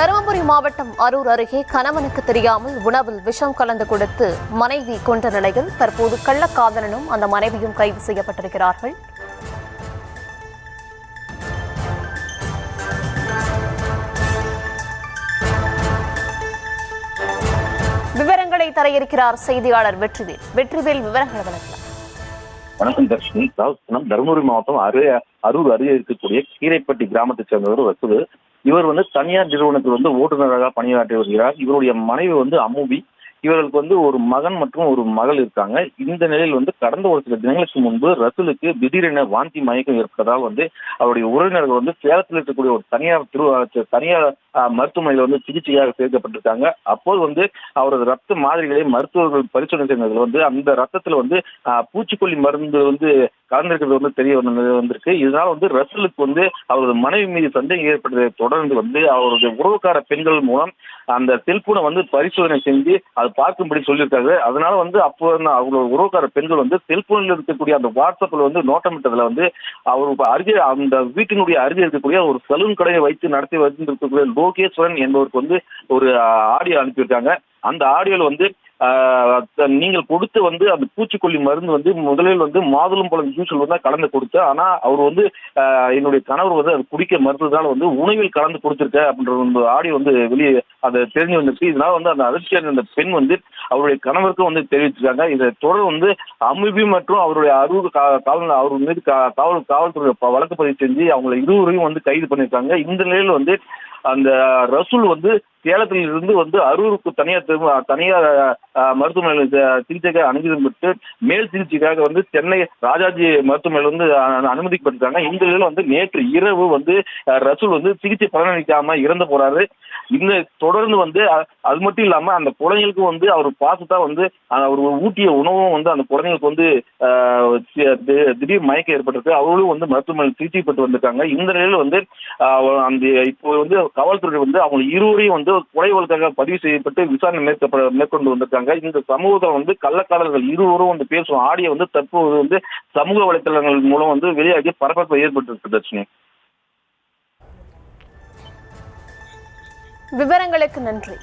தருமபுரி மாவட்டம் அரூர் அருகே கணவனுக்கு தெரியாமல் உணவில் விஷம் கலந்து கொடுத்து மனைவி கொன்ற நிலையில் தற்போது கள்ளக்காதலனும் அந்த மனைவியும் கைது செய்யப்பட்டிருக்கிறார்கள். விவரங்களை தரையிருக்கிறார் இருக்கிறார் செய்தியாளர் வெற்றிவேல். வெற்றிவேல் விவரங்களை வழங்கலாம். வணக்கம் தர்ஷினி. அதாவது தருமபுரி மாவட்டம் அரு அரூர் அருகே இருக்கக்கூடிய கீரைப்பட்டி கிராமத்தைச் சேர்ந்தவர் வசூல் இவர் வந்து தனியார் நிறுவனத்தில் வந்து ஓட்டுநராக பணியாற்றி வருகிறார். இவருடைய மனைவி வந்து அமுவி இவர்களுக்கு வந்து ஒரு மகன் மற்றும் ஒரு மகள் இருக்காங்க. இந்த நிலையில் வந்து கடந்த ஒரு சில தினங்களுக்கு முன்பு ரசூலுக்கு திடீரென வாந்தி மயக்கம் ஏற்பட்டதால் வந்து அவருடைய உறவினர்கள் வந்து சேலத்தில் இருக்கக்கூடிய ஒரு தனியார் திரு தனியார் மருத்துவமனையில் வந்து சிகிச்சையாக சேர்க்கப்பட்டிருக்காங்க. அப்போது வந்து அவரது ரத்த மாதிரிகளை மருத்துவர்கள் பரிசோதனை செய்ததில் வந்து அந்த ரத்தத்தில் வந்து பூச்சிக்கொல்லி மருந்து வந்து கலந்திருக்கிறது வந்து தெரிய வந்திருக்கு. இதனால வந்து ரசலுக்கு வந்து அவரது மனைவி மீது சந்தேகம் ஏற்பட்டதை தொடர்ந்து வந்து அவருடைய உறவுக்கார பெண்கள் மூலம் அந்த செல்போனை வந்து பரிசோதனை செஞ்சு அது பார்க்கும்படி சொல்லியிருக்காங்க அதனால வந்து அப்போ வந்து அவங்களோட உறவுக்கார பெண்கள் வந்து செல்போனில் இருக்கக்கூடிய அந்த வாட்ஸ்அப்ல வந்து நோட்டமிட்டதுல வந்து அவர் அருகே அந்த வீட்டினுடைய அருகே இருக்கக்கூடிய ஒரு சலூன் கடையை வைத்து நடத்தி வந்திருக்கக்கூடிய லோகேஸ்வரன் என்பவருக்கு வந்து ஒரு ஆடியோ அனுப்பியிருக்காங்க. அந்த ஆடியோல வந்து நீங்கள் கொடுத்து வந்து அந்த பூச்சிக்கொல்லி மருந்து வந்து முதலில் வந்து மாதுளம் பழம் ஜூஸ் வந்து கலந்து கொடுத்து ஆனா அவர் வந்து என்னுடைய கணவர் வந்து அது குடிக்க மறுத்ததால வந்து உணவில் கலந்து கொடுத்துருக்க அப்படின்ற ஒரு ஆடியோ வந்து வெளியே அதை தெரிஞ்சு வந்துருச்சு. இதனால வந்து அந்த அதிர்ச்சி அந்த பெண் வந்து அவருடைய கணவருக்கும் வந்து தெரிவிச்சிருக்காங்க. இதை தொடர் வந்து அமிபி மற்றும் அவருடைய அறுபது காவல் அவர் மீது காவல் காவல்துறை வழக்கு பதிவு செஞ்சு அவங்களை இருவரையும் வந்து கைது பண்ணியிருக்காங்க. இந்த நிலையில் வந்து அந்த ரசூல் வந்து சேலத்தில் இருந்து வந்து அரூருக்கு தனியார் தனியார் மருத்துவமனையில் சிகிச்சைக்காக அனுமதிக்கப்பட்டு மேல் சிகிச்சைக்காக வந்து சென்னை ராஜாஜி மருத்துவமனையில் வந்து அனுமதிக்கப்பட்டிருக்காங்க இந்த நிலையில் வந்து நேற்று இரவு வந்து ரசூல் வந்து சிகிச்சை பலனளிக்காம இறந்து போறாரு. இந்த தொடர்ந்து வந்து அது மட்டும் இல்லாம அந்த குழந்தைகளுக்கு வந்து அவர் பாசத்தா வந்து அவர் ஊட்டிய உணவும் வந்து அந்த குழந்தைங்களுக்கு வந்து திடீர் மயக்கம் ஏற்பட்டிருக்கு. அவர்களும் வந்து மருத்துவமனையில் சிகிச்சை பெற்று வந்திருக்காங்க. இந்த நிலையில் வந்து அந்த இப்போ வந்து காவல்துறை வந்து அவங்க இருவரையும் வந்து கொலை பதிவு செய்யப்பட்டு விசாரணை மேற்கப்பட மேற்கொண்டு வந்திருக்காங்க. இந்த சமூகத்தில் வந்து கள்ளக்காரர்கள் இருவரும் வந்து பேசும் ஆடியோ வந்து தற்போது வந்து சமூக வலைத்தளங்கள் மூலம் வந்து வெளியாகி பரபரப்பு ஏற்பட்டிருக்கு தர்ஷினி. விவரங்களுக்கு நன்றி.